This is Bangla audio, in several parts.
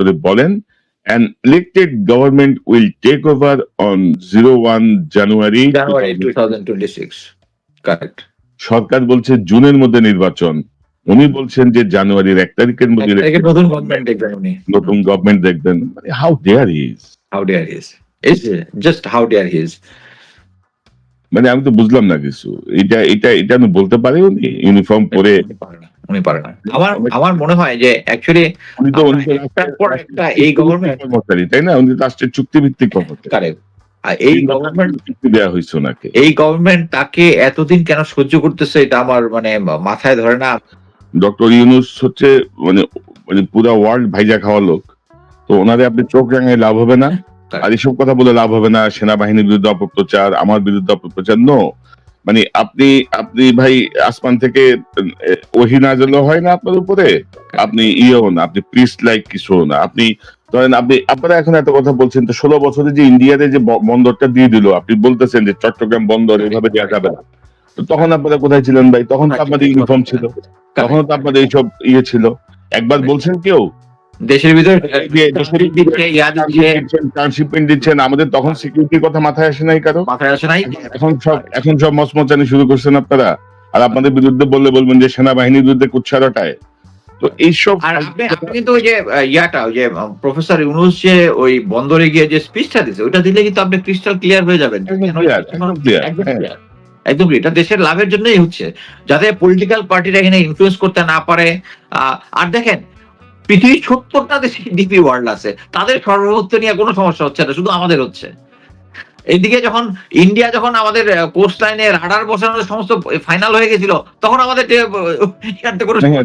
করে বলেন an elected government will take over on 01 January January two thousand twenty six correct সরকার বলছে জুনের মধ্যে নির্বাচন। উনি বলছেন যে জানুয়ারির এক তারিখের মধ্যে নতুন গভর্নমেন্ট দেখবেন উনি। নতুন গভর্নমেন্ট দেখবেন। How dare is how dare is just how dare his মানে আমি তো বুঝলাম না কিছু। এটা এটা এটা আমি বলতে পারি উনি। ইউনিফর্ম পরে পারে না। উনি পারে না। আমার আমার মনে হয় যে অ্যাকচুয়ালি উনি তো একটা এই গভর্নমেন্ট কর্মচারী তাই না? উনি রাষ্ট্রের চুক্তিভিত্তিক কর্মচারী। কারেক্ট এই গভর্নমেন্ট দেওয়া হয়েছে ওনাকে। এই গভর্নমেন্ট তাকে এতদিন কেন সহ্য করতেছে এটা আমার মানে মাথায় ধরে না। ডক্টর ইউনুস হচ্ছে মানে মানে পুরা ওয়ার্ল্ড ভাইজা খাওয়া লোক। তো ওনারে আপনি চোখ রাঙায় লাভ হবে না। আর এসব কথা বলে লাভ হবে না। সেনাবাহিনীর বিরুদ্ধে অপপ্রচার আমার বিরুদ্ধে অপপ্রচার নো মানে আপনি আপনি ভাই আসমান থেকে ওহি নাজল হয় না আপনার উপরে? আপনি ইয়েও না আপনি প্রিস্ট লাইক কিছু না। আপনি ধরেন আপনি আপনারা এখন এত কথা বলছেন তো ষোলো বছরে যে ইন্ডিয়াতে যে বন্দরটা দিয়ে দিল আপনি বলতেছেন যে চট্টগ্রাম বন্দর এভাবে দেওয়া যাবে না। তো তখন আপনারা কোথায় ছিলেন ভাই? তখন তো আপনাদের ইউনিফর্ম ছিল। তখন তো আপনাদের এইসব ইয়ে ছিল। একবার বলছেন কেউ? দেশের ভিতরে ট্রান্সশিপমেন্ট দিচ্ছেন আমাদের তখন সিকিউরিটির কথা মাথায় আসে নাই কারও? মাথায় আসে নাই? এখন সব এখন সব মচমচানি শুরু করছেন আপনারা। আর আপনাদের বিরুদ্ধে বললে বলবেন যে সেনাবাহিনীর বিরুদ্ধে কুচ্ছা রটায় তো এইসব আর আপনি কিন্তু ওই যে ইয়াটা ওই যে প্রফেসর ইউনুস যে ওই বন্দরে গিয়ে যে স্পিচটা দিছে ওইটা দিলে কিন্তু আপনি ক্রিস্টাল ক্লিয়ার হয়ে যাবেন। একদম হ্যাঁ। এটা দেশের লাভের জন্যই হচ্ছে। যাতে পলিটিক্যাল পার্টিরা এখানে ইনফ্লুয়েন্স করতে না পারে আর দেখেন পৃথিবীর সত্তরটা দেশে ডিপি ওয়ার্ল্ড আছে। তাদের সর্বভৌমত্ব নিয়ে কোনো সমস্যা হচ্ছে না শুধু আমাদের হচ্ছে। এইদিকে যখন ইন্ডিয়া যখন আমাদের কোস্ট লাইনে রাডার বসানোর সমস্ত ফাইনাল হয়ে গেছিল তখন আমাদের হ্যাঁ,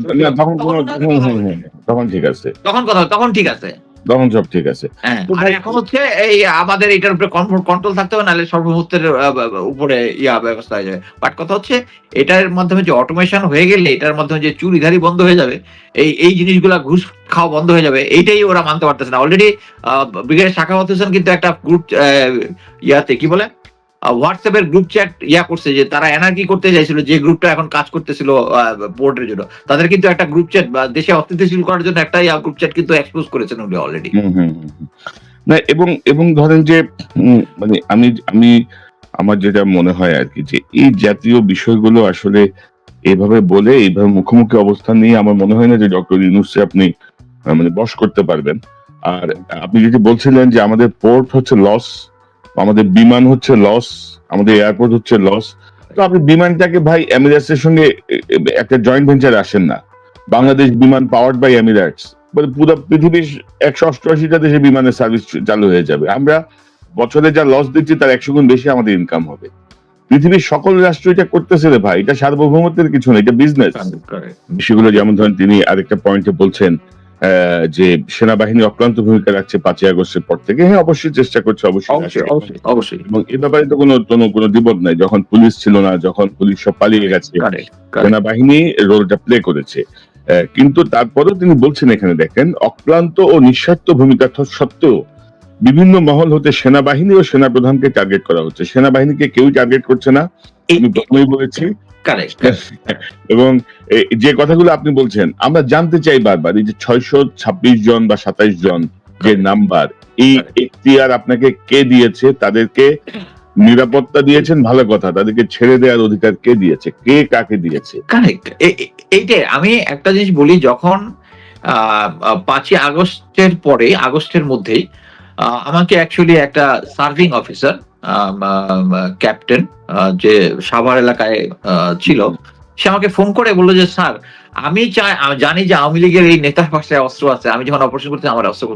হ্যাঁ, তখন ঠিক আছে। তখন কথা তখন ঠিক আছে। তখন সব ঠিক আছে। হ্যাঁ। আর এখন হচ্ছে এই আমাদের এটার উপরে কন্ট্রোল থাকতে হবে নাহলে সর্বমুহূর্তের উপরে ইয়া ব্যবস্থা হয়ে যাবে। বাট কথা হচ্ছে এটার মাধ্যমে যে অটোমেশন হয়ে গেলে এটার মাধ্যমে যে চুরিধারি বন্ধ হয়ে যাবে এই এই জিনিসগুলা ঘুষ খাওয়া বন্ধ হয়ে যাবে এইটাই ওরা মানতে পারতেছে না। অলরেডি ব্রিগেডিয়ার শাখা হোসেন কিন্তু একটা গ্রুপ ইয়াতে কি বলে? হোয়াটসঅ্যাপের গ্রুপ চ্যাট ইয়া করছে যে তারা এনার্কি করতে চাইছিল, যে গ্রুপটা এখন কাজ করতেছিল বোর্ডের জন্য। তাদের কিন্তু একটা গ্রুপ চ্যাট বা দেশে অস্থিতিশীল করার জন্য একটা ইয়া গ্রুপ চ্যাট কিন্তু এক্সপোজ করেছেন উনি অলরেডি। না, এবং এবং ধরেন যে মানে আমি আমি, আমার যেটা মনে হয় আর কি, যে এই জাতীয় বিষয়গুলো আসলে এভাবে বলে, এইভাবে মুখোমুখি অবস্থান নিয়ে আমার মনে হয় না যে ডক্টর ইউনুসে আপনি মানে বশ করতে পারবেন। আর আপনি যেটি বলছিলেন যে আমাদের পোর্ট হচ্ছে লস আমাদের বিমান হচ্ছে লস আমাদের এয়ারপোর্ট হচ্ছে লস তো আপনি বিমানটাকে ভাই এমিরেটস এর সঙ্গে একটা জয়েন্ট ভেঞ্চার আসেন না। বাংলাদেশ বিমান পাওয়ার্ড বাই এমিরেটস মানে পুরো পৃথিবীর একশো অষ্টআশিটা দেশে বিমানের সার্ভিস চালু হয়ে যাবে। আমরা বছরে যা লস দিচ্ছি তার একশো গুণ বেশি আমাদের ইনকাম হবে। পৃথিবীর সকল রাষ্ট্র এটা করতেছে রে ভাই। এটা সার্বভৌমত্বের কিছু না এটা বিজনেস বিষয়গুলো যেমন ধরেন তিনি আরেকটা পয়েন্টে বলছেন যে সেনাবাহিনী অক্লান্ত ভূমিকা রাখছে পাঁচই আগস্টের পর থেকে হ্যাঁ অবশ্যই চেষ্টা করছে অবশ্যই অবশ্যই এবং এ ব্যাপারে তো কোনো কোনো কোনো দ্বিমত নাই যখন পুলিশ ছিল না যখন পুলিশ সব পালিয়ে গেছে. সেনাবাহিনী রোলটা প্লে করেছে। কিন্তু তারপরেও তিনি বলছেন এখানে দেখেন অক্লান্ত ও নিঃস্বার্থ ভূমিকা সত্ত্বেও বিভিন্ন মহল হতে সেনাবাহিনী ও সেনাপ্রধানকে টার্গেট করা হচ্ছে। সেনাবাহিনীকে কেউ টার্গেট করছে না। আমি প্রথমেই বলেছি এবং যে কথাগুলো আপনি বলছেন আমরা জানতে চাই বারবার এই যে ছয়শো ছাব্বিশ জন বা সাতাইশ জন যে নাম্বার এই এখতিয়ার আপনাকে কে দিয়েছে? তাদেরকে নিরাপত্তা দিয়েছেন? ভালো কথা তাদেরকে ছেড়ে দেওয়ার অধিকার কে দিয়েছে? কে কাকে দিয়েছে? এইটাই আমি একটা জিনিস বলি যখন পাঁচই আগস্টের পরে আগস্টের মধ্যেই আমাকে অ্যাকচুয়ালি একটা সার্ভিং অফিসার ক্যাপ্টেন যে সাভার এলাকায় ছিল, সে আমাকে ফোন করে বলল যে, স্যার, আমি চাই জানি যে আওয়ামী লীগের এই নেতার পাশে অস্ত্র আছে, আমি যখন অপারেশন করতে আমার অস্ত্র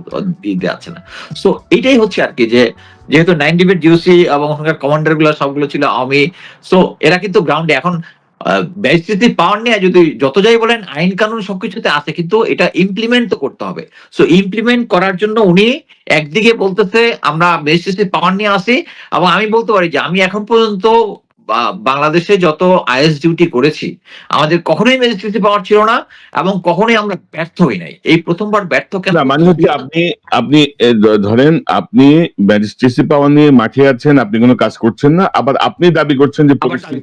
দিতে আছে না। সো এইটাই হচ্ছে আর কি যে, যেহেতু নাইন ডিবেট জিওসি এবং ওখানকার কমান্ডারগুলো সবগুলো ছিল আওয়ামী সো এরা কিন্তু গ্রাউন্ডে এখন ব্যারিস্টিসি পাওয়ার নিয়ে যদি যত যাই বলেন আইন কানুন সবকিছুতে আছে কিন্তু এটা ইমপ্লিমেন্ট তো করতে হবে। সো ইমপ্লিমেন্ট করার জন্য উনি একদিকে বলতেছে আমরা ব্যারিস্টিসি পাওয়ার নিয়ে আসি এবং আমি বলতে পারি যে আমি এখন পর্যন্ত বাংলাদেশে যত আইএস ডিউটি করেছি আমাদের কখনোই ম্যাজিস্ট্রেসি পাওয়ার ছিল না এবং কখনোই আমরা ব্যর্থ হই নাই। এই প্রথমবার ব্যর্থ কেন? মানে হচ্ছে আপনি আপনি ধরেন আপনি ম্যাজিস্ট্রেসি পাওয়ার নিয়ে মাঠে আছেন আপনি কোনো কাজ করছেন না আবার আপনি দাবি করছেন যে পরিস্থিতি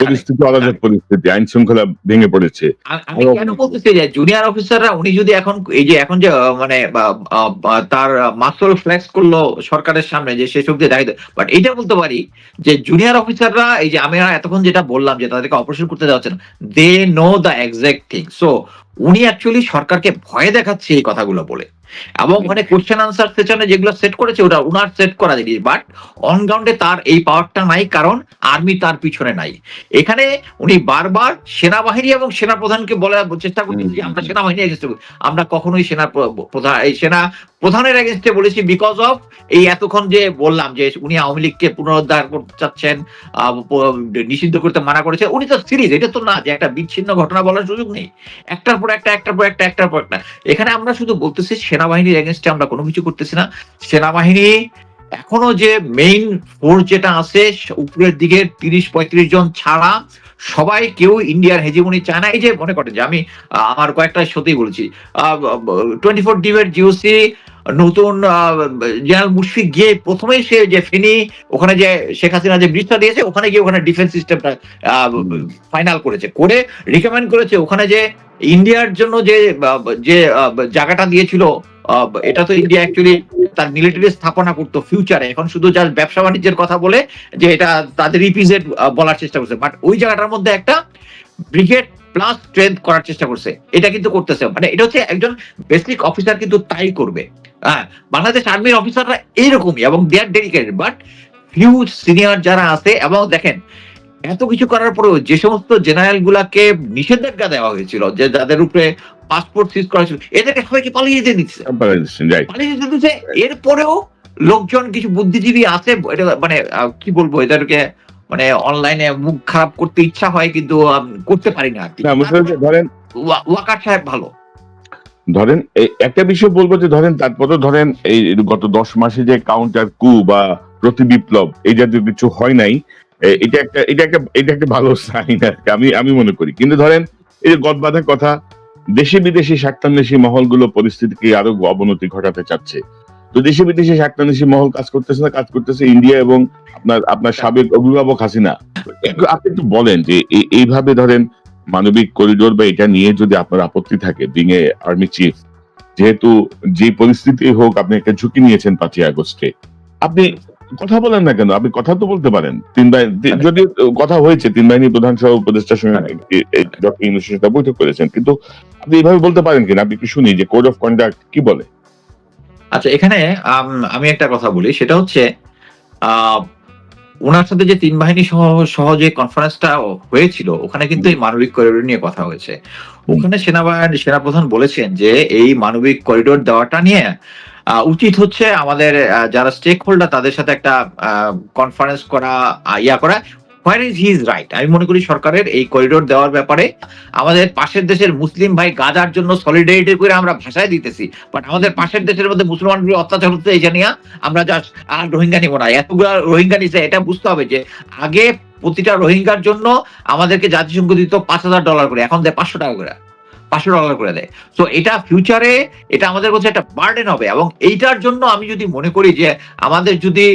পরিস্থিতি অরাজক পরিস্থিতি, আইন শৃঙ্খলা ভেঙে পড়েছে। আমি কেন বলতেছি যে জুনিয়র অফিসাররা উনি যদি এখন এই যে এখন যে মানে তার মাসল ফ্লেক্স করল সরকারের সামনে যে সে শক্তি দেখাইতে বাট এটা বলতে পারি যে জুনিয়র অফিসাররা এই যে আমি এতক্ষণ যেটা বললাম যে তাদেরকে অপারেশন করতে দেওয়া হচ্ছে না they know the exact thing so উনি অ্যাকচুয়ালি সরকারকে ভয় দেখাচ্ছে এই কথাগুলো বলে। এবং ওখানে কোশ্চেন আনসার সেশনে যেগুলো সেট করেছে ওটা ওনার সেট করা দিয়েছে বাট অন গ্রাউন্ডে তার এই পাওয়ারটা নাই কারণ আর্মি তার পিছনে নাই। এখানে উনি বারবার সেনাবাহিনী এবং সেনা প্রধানকে বলার চেষ্টা করছেন যে আমরা সেনাবাহিনী এগেনস্টে আমরা কখনোই সেনা প্রধান এই সেনা প্রধানের এগেনস্টে বলেছি বিকজ অফ এই এতক্ষণ যে বললাম যে উনি আওয়ামী লীগকে পুনরুদ্ধার করতে চাচ্ছেন নিষিদ্ধ করতে মানা করেছে, উনি তো সিরিজ এটা তো না যে একটা বিচ্ছিন্ন ঘটনা বলার সুযোগ নেই। একটার পর একটা, একটার পর একটা, একটার পর একটা। এখানে আমরা শুধু বলতেছি সেনাবাহিনীর এগেনস্টে আমরা কোনো কিছু করতেছি না। সেনাবাহিনী এখনও যে মেইন ফোর্স যেটা আছে উপরের দিকে তিরিশ, পঁয়ত্রিশ জন ছাড়া সবাই কেউ ইন্ডিয়ার হেজিমনি চায় না। এই যে মনে করেন যে আমি আমার কয়েকটা সত্যি বলেছি। টোয়েন্টি ফোর ডিভের জিওসি নতুন জেনারেল মুশফিক গিয়ে প্রথমেই সে যে ফেনি, ওখানে যে শেখ হাসিনা যে ব্রিজটা দিয়েছে, ওখানে গিয়ে ওখানে ডিফেন্স সিস্টেমটা ফাইনাল করেছে। করে রিকমেন্ড করেছে ওখানে যে ইন্ডিয়ার জন্য যে যে জায়গাটা দিয়েছিল এটা তো ইন্ডিয়া অ্যাকচুয়ালি তার মিলিটারি স্থাপনা করতো ফিউচারে এখন শুধু যার ব্যবসা বাণিজ্যের কথা বলে যে এটা তাদের ইপিজেড বলার চেষ্টা করছে। বাট ওই জায়গাটার মধ্যে একটা ব্রিগেড প্লাস স্ট্রেংথ করার চেষ্টা করছে। এটা কিন্তু করতেছে। মানে এটা হচ্ছে একজন বেসিক অফিসার কিন্তু তাই করবে। হ্যাঁ বাংলাদেশ আর্মির অফিসাররা এইরকমই এবং they are dedicated but few senior যারা আছে এবং দেখেন এত কিছু করার পরেও যে সমস্ত জেনারেল গুলাকে নিষেধাজ্ঞা দেওয়া হয়েছিল যে যাদের উপরে পাসপোর্ট সিজ করা ছিল এদেরকে সবাইকে পালিয়ে যেতে দিচ্ছে। পালিয়ে যেতে দিচ্ছে এরপরেও লোকজন কিছু বুদ্ধিজীবী আছে এটা মানে কি বলব এদেরকে মানে অনলাইনে মুখ খারাপ করতে ইচ্ছা হয় কিন্তু করতে পারি না ধরেন ওয়াকার সাহেব ভালো। ধরেন একটা বিষয় বলব যে ধরেন তারপরে ধরেন এই গত দশ মাসে যে কাউন্টার কু বা প্রতি বিপ্লব, এই জাতীয় কিছু হয় নাই এটা একটা এটা একটা এটা একটা ভালো সাইন আর। আমি আমি মনে করি কিন্তু ধরেন, এই যে গদবাধার কথা দেশি বিদেশি স্বার্থান্বেষী মহলগুলো পরিস্থিতিকে আরও অবনতি ঘটাতে চাচ্ছে তো দেশি বিদেশি স্বার্থান্বেষী মহল কাজ করতেছে না, কাজ করতেছে ইন্ডিয়া এবং আপনার আপনার সাবেক অভিভাবক হাসিনা আপনি একটু বলেন যে এইভাবে ধরেন মানবিক করিডোর বা এটা নিয়ে যদি আপনার আপত্তি থাকে বিং এ আর্মি চিফ যেহেতু যে পরিস্থিতি হোক আপনি একটা ঝুঁকি নিয়েছেন পাঁচই আগস্টে। আপনি কথা বলেন না কেন? আপনি কথা তো বলতে পারেন। তিন বাহিনী যদি কথা হয়েছে তিন বাহিনী প্রধান সহ উপদেষ্টার সঙ্গে ডক্টর ইউনুসের সাথে বৈঠক করেছেন কিন্তু আপনি এইভাবে বলতে পারেন কিনা? আপনি একটু শুনি যে কোড অফ কন্ডাক্ট কি বলে? আচ্ছা এখানে আম, আমি একটা কথা বলি। সেটা হচ্ছে আহ, ওনার সাথে যে তিন বাহিনী সহ সহ যে কনফারেন্সটা হয়েছিল, ওখানে কিন্তু এই মানবিক করিডোর নিয়ে কথা হয়েছে। ওখানে সেনাবাহিনী, সেনাপ্রধান বলেছেন যে এই মানবিক করিডোর দেওয়াটা নিয়ে উচিত হচ্ছে আমাদের যারা স্টেক হোল্ডার তাদের সাথে একটা কনফারেন্স করা ইয়া করা। হোয়ার ইজ হিজ রাইট আমি মনে করি সরকারের এই করিডোর দেওয়ার ব্যাপারে আমাদের পাশের দেশের মুসলিম ভাই গাজার জন্য সলিডারিটি করে আমরা ভাষায় দিতেছি। বাট আমাদের পাশের দেশের মধ্যে মুসলমান অত্যাচার হচ্ছে এই জানিয়া আমরা জাস্ট আর রোহিঙ্গা নিব না। এতগুলো রোহিঙ্গা নিছে, এটা বুঝতে হবে যে আগে প্রতিটা রোহিঙ্গার জন্য আমাদেরকে জাতিসংঘ দিত পাঁচ হাজার ডলার করে, এখন দেয় পাঁচশো টাকা করে। পাঁচশো ডলার করে দেয়। তো এটা ফিউচারে এটা আমাদের কাছে একটা বার্ডেন হবে এবং এইটার জন্য আমি যদি মনে করি যে আমাদের যদি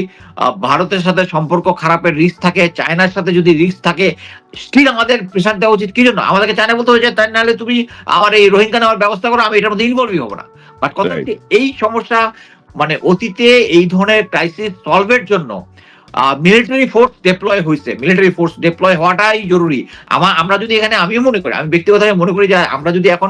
ভারতের সাথে সম্পর্ক খারাপের রিস্ক থাকে চায়নার সাথে যদি রিস্ক থাকে স্টিল আমাদের প্রেশার দেওয়া উচিত। কি জন্য? আমাদেরকে চায়না বলতে হবে যে তাই নাহলে তুমি আমার এই রোহিঙ্গা নেওয়ার ব্যবস্থা করো আমি এটার মধ্যে ইনভলভই হব না। বাট কথা. এই সমস্যা মানে অতীতে এই ধরনের ক্রাইসিস সলভের জন্য মিলিটারি ফোর্স ডেপ্লয় হয়েছে মিলিটারি ফোর্স ডেপ্লয় হওয়াটাই জরুরি। আমার আমরা যদি এখানে, আমিও মনে করি, আমি ব্যক্তিগতভাবে মনে করি যে, আমরা যদি এখন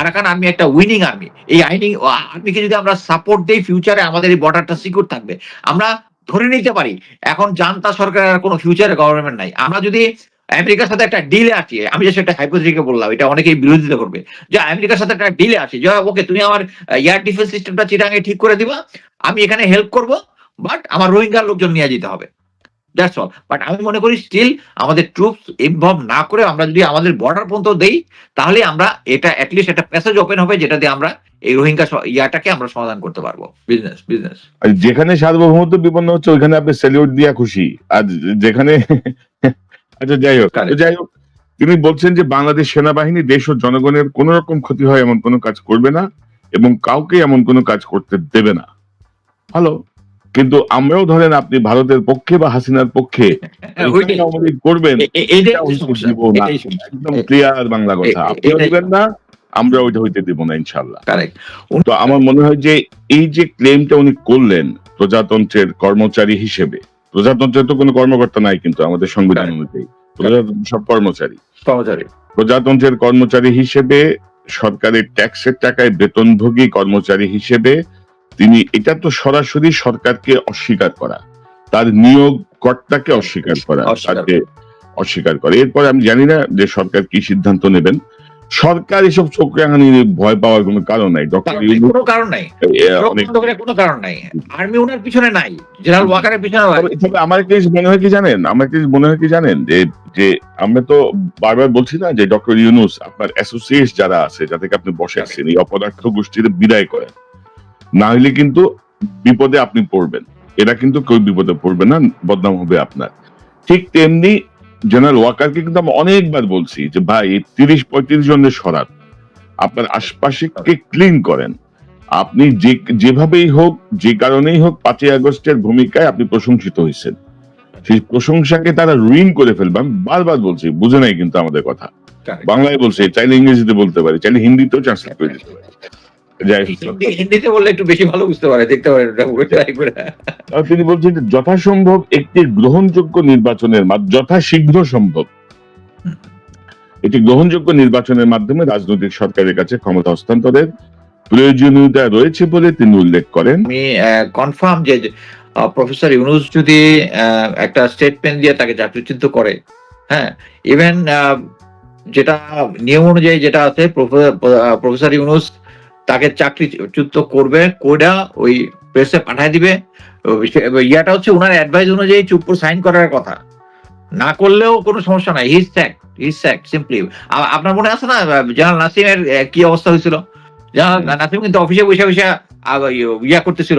আরাকান আর্মি একটা উইনিং আর্মি এই আইনিং আর্মিকে যদি আমরা সাপোর্ট দিই ফিউচারে আমাদের এই বর্ডারটা সিকিউর থাকবে। আমরা ধরে নিতে পারি, এখন জানতা সরকারের কোনো ফিউচারে গভর্নমেন্ট নাই। আমরা যদি আমেরিকার সাথে একটা ডিলে আসি, আমি যে সেটা হাইপোথেটিকে বললাম, এটা অনেকেই বিরোধিতা করবে। যে আমেরিকার সাথে একটা ডিলে আসি, যে, ওকে, তুমি আমার এয়ার ডিফেন্স সিস্টেমটা চিটাঙ্গে ঠিক করে দিবা, আমি এখানে হেল্প করব বাট আমার রোহিঙ্গার লোকজন নিয়ে যেতে হবে। দ্যাটস অল বাট আমি মনে করি স্টিল আমাদের ট্রুপস ইনভলভ না করে আমরা যদি আমাদের বর্ডার পর্যন্ত দেই তাহলে আমরা এটা অ্যাটলিস্ট একটা প্যাসেজ ওপেন হবে যেটা দিয়ে আমরা এই রোহিঙ্গা ইয়াটাকে আমরা সমাধান করতে পারব। বিজনেস বিজনেস যেখানে সার্বভৌমত্ব বিপন্ন হচ্ছে ওইখানে আপনি স্যালিউট দিয়া খুশি। আর যেখানে আচ্ছা যাই হোক. যাই হোক তিনি বলছেন যে বাংলাদেশ সেনাবাহিনী দেশ ও জনগণের কোন রকম ক্ষতি হয় এমন কোনো কাজ করবে না এবং কাউকে এমন কোনো কাজ করতে দেবে না। ভালো কিন্তু আমরাও ধরেন আপনি ভারতের পক্ষে বা হাসিনার পক্ষে হ্যাঁ, করবেন একদম ক্লিয়ার বাংলা কথা। আপনিও দিবেন না আমরা ওইটা হইতে দিব না ইনশাল্লাহ তো আমার মনে হয় যে এই যে ক্লেমটা উনি করলেন প্রজাতন্ত্রের কর্মচারী হিসেবে প্রজাতন্ত্রের তো কোনো কর্মকর্তা নাই কিন্তু আমাদের সংবিধান. অনুযায়ী। প্রজাতন্ত্র সব কর্মচারী। প্রজাতন্ত্রের কর্মচারী হিসেবে সরকারের ট্যাক্সের টাকায় বেতনভোগী কর্মচারী হিসেবে তিনি এটা তো সরাসরি সরকারকে অস্বীকার করা। তার নিয়োগ কর্তাকে অস্বীকার করা। তাকে অস্বীকার করে। এরপর আমি জানি না যে সরকার কি সিদ্ধান্ত নেবেন। সরকার এসব চোখ রাঙানি ভয় পাওয়ার কোনো কারণ নাই। ডক্টর কোনো কারণ নাই। কোনো কারণ নাই। আর্মি ওনার পিছনে নাই। জেনারেল ওয়াকারের পিছনে তবে- আমার একটা মনে হয় কি জানেন? আমার একটা মনে হয় কি জানেন? যে যে আমরা তো বারবার বলছি না যে ডক্টর ইউনুস আপনার অ্যাসোসিয়েট যারা আছে যাদেরকে আপনি বসেছেন এই অপদার্থ গোষ্ঠীতে বিদায় করেন। না হলে কিন্তু বিপদে আপনি পড়বেন। এরা কিন্তু কেউ বিপদে পড়বে না বদনাম হবে আপনার। ঠিক তেমনি জেনারেল ওয়াকারকে কিন্তু আমি অনেকবার বলছি যে ভাই তিরিশ পঁয়ত্রিশ জনের সরাত আপনার আশপাশে কে ক্লিন করেন। আপনি যে যেভাবেই হোক যে কারণেই হোক পাঁচই আগস্টের ভূমিকায় আপনি প্রশংসিত হয়েছেন। সেই প্রশংসাকে তারা রুইন করে ফেলবে। আমি বারবার বলছি বুঝে নাই কিন্তু আমাদের কথা। বাংলায় বলছে চাইলে ইংরেজিতে বলতে পারি চাইলে হিন্দিতেও ট্রান্সলেট করে দিতে পারি। হিন্দিতে বললে একটু বেশি ভালো বুঝতে পারে দেখতে পারে তিনি বলছেন যথাসম্ভব একটি গ্রহণযোগ্য নির্বাচনের যথাশীঘ্র সম্ভব। একটি গ্রহণযোগ্য নির্বাচনের মাধ্যমে রাজনৈতিক সরকারের কাছে ক্ষমতা হস্তান্তরের প্রয়োজনীয়তা রয়েছে বলে তিনি উল্লেখ করেন। আমি কনফার্ম যে প্রফেসর ইউনুস যদি একটা স্টেটমেন্ট দিয়ে তাকে চাকরিচ্যুত করে হ্যাঁ ইভেন যেটা নিয়ম অনুযায়ী যেটা আছে প্রফেসর ইউনুস তাকে চাকরিচ্যুত করবে কোডা ওই প্রেসে পাঠায় দিবে। ইয়াটা হচ্ছে ওনার অ্যাডভাইস অনুযায়ী চুপ করে সাইন করার কথা। না করলেও কোনো সমস্যা নাই। His sack his sack simply আপনার মনে আছে না জেনারেল নাসিমের কি অবস্থা হয়েছিল? জেনারেল নাসিম কিন্তু অফিসে বসে বসে ইয়া করতেছিল।